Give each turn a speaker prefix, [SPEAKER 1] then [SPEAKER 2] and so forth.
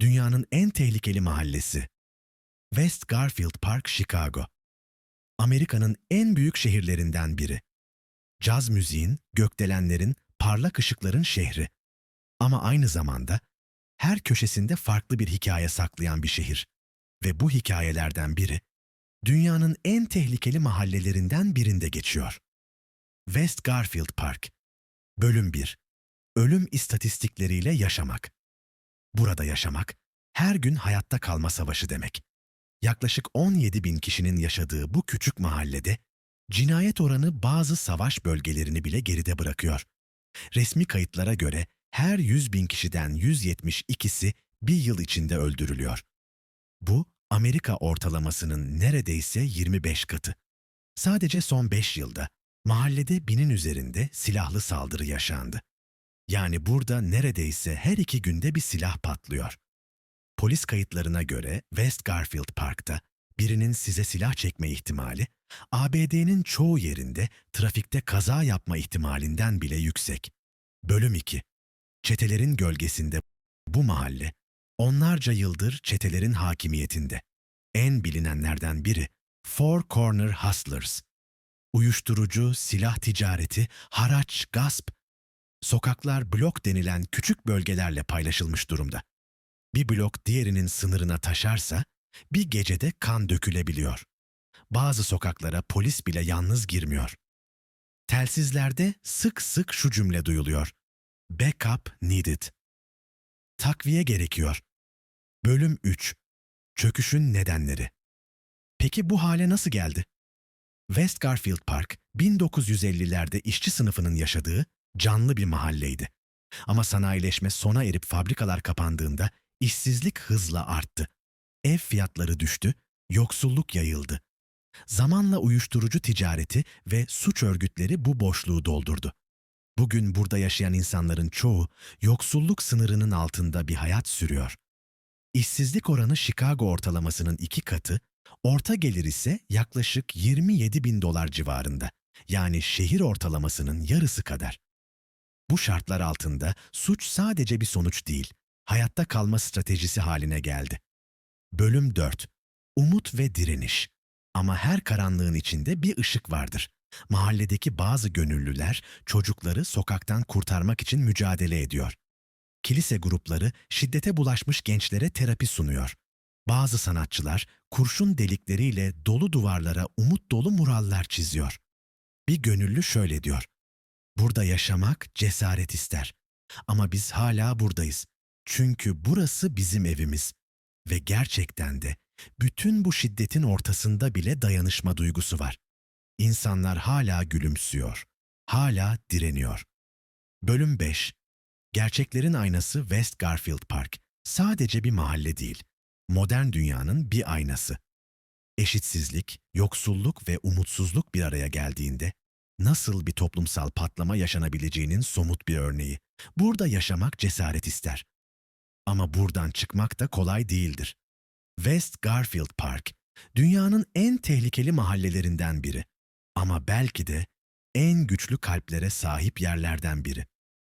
[SPEAKER 1] Dünyanın en tehlikeli mahallesi. West Garfield Park, Chicago. Amerika'nın en büyük şehirlerinden biri. Caz müziğin, gökdelenlerin, parlak ışıkların şehri. Ama aynı zamanda her köşesinde farklı bir hikaye saklayan bir şehir. Ve bu hikayelerden biri dünyanın en tehlikeli mahallelerinden birinde geçiyor. West Garfield Park. Bölüm 1. Ölüm istatistikleriyle yaşamak. Burada yaşamak, her gün hayatta kalma savaşı demek. Yaklaşık 17 bin kişinin yaşadığı bu küçük mahallede, cinayet oranı bazı savaş bölgelerini bile geride bırakıyor. Resmi kayıtlara göre her 100 bin kişiden 172'si bir yıl içinde öldürülüyor. Bu, Amerika ortalamasının neredeyse 25 katı. Sadece son 5 yılda mahallede binin üzerinde silahlı saldırı yaşandı. Yani burada neredeyse her iki günde bir silah patlıyor. Polis kayıtlarına göre West Garfield Park'ta birinin size silah çekme ihtimali, ABD'nin çoğu yerinde trafikte kaza yapma ihtimalinden bile yüksek. Bölüm 2 Çetelerin gölgesinde bu mahalle, onlarca yıldır çetelerin hakimiyetinde. En bilinenlerden biri Four Corner Hustlers. Uyuşturucu, silah ticareti, haraç, gasp, sokaklar blok denilen küçük bölgelerle paylaşılmış durumda. Bir blok diğerinin sınırına taşarsa bir gecede kan dökülebiliyor. Bazı sokaklara polis bile yalnız girmiyor. Telsizlerde sık sık şu cümle duyuluyor. Backup needed. Takviye gerekiyor. Bölüm 3. Çöküşün nedenleri. Peki bu hale nasıl geldi? West Garfield Park, 1950'lerde işçi sınıfının yaşadığı canlı bir mahalleydi. Ama sanayileşme sona erip fabrikalar kapandığında işsizlik hızla arttı. Ev fiyatları düştü, yoksulluk yayıldı. Zamanla uyuşturucu ticareti ve suç örgütleri bu boşluğu doldurdu. Bugün burada yaşayan insanların çoğu yoksulluk sınırının altında bir hayat sürüyor. İşsizlik oranı Chicago ortalamasının iki katı, orta gelir ise yaklaşık 27 bin dolar civarında. Yani şehir ortalamasının yarısı kadar. Bu şartlar altında suç sadece bir sonuç değil, hayatta kalma stratejisi haline geldi. Bölüm 4. Umut ve direniş. Ama her karanlığın içinde bir ışık vardır. Mahalledeki bazı gönüllüler çocukları sokaktan kurtarmak için mücadele ediyor. Kilise grupları şiddete bulaşmış gençlere terapi sunuyor. Bazı sanatçılar kurşun delikleriyle dolu duvarlara umut dolu murallar çiziyor. Bir gönüllü şöyle diyor. Burada yaşamak cesaret ister. Ama biz hala buradayız. Çünkü burası bizim evimiz. Ve gerçekten de bütün bu şiddetin ortasında bile dayanışma duygusu var. İnsanlar hala gülümsüyor. Hala direniyor. Bölüm 5 Gerçeklerin aynası West Garfield Park. Sadece bir mahalle değil. Modern dünyanın bir aynası. Eşitsizlik, yoksulluk ve umutsuzluk bir araya geldiğinde nasıl bir toplumsal patlama yaşanabileceğinin somut bir örneği. Burada yaşamak cesaret ister. Ama buradan çıkmak da kolay değildir. West Garfield Park, dünyanın en tehlikeli mahallelerinden biri. Ama belki de en güçlü kalplere sahip yerlerden biri.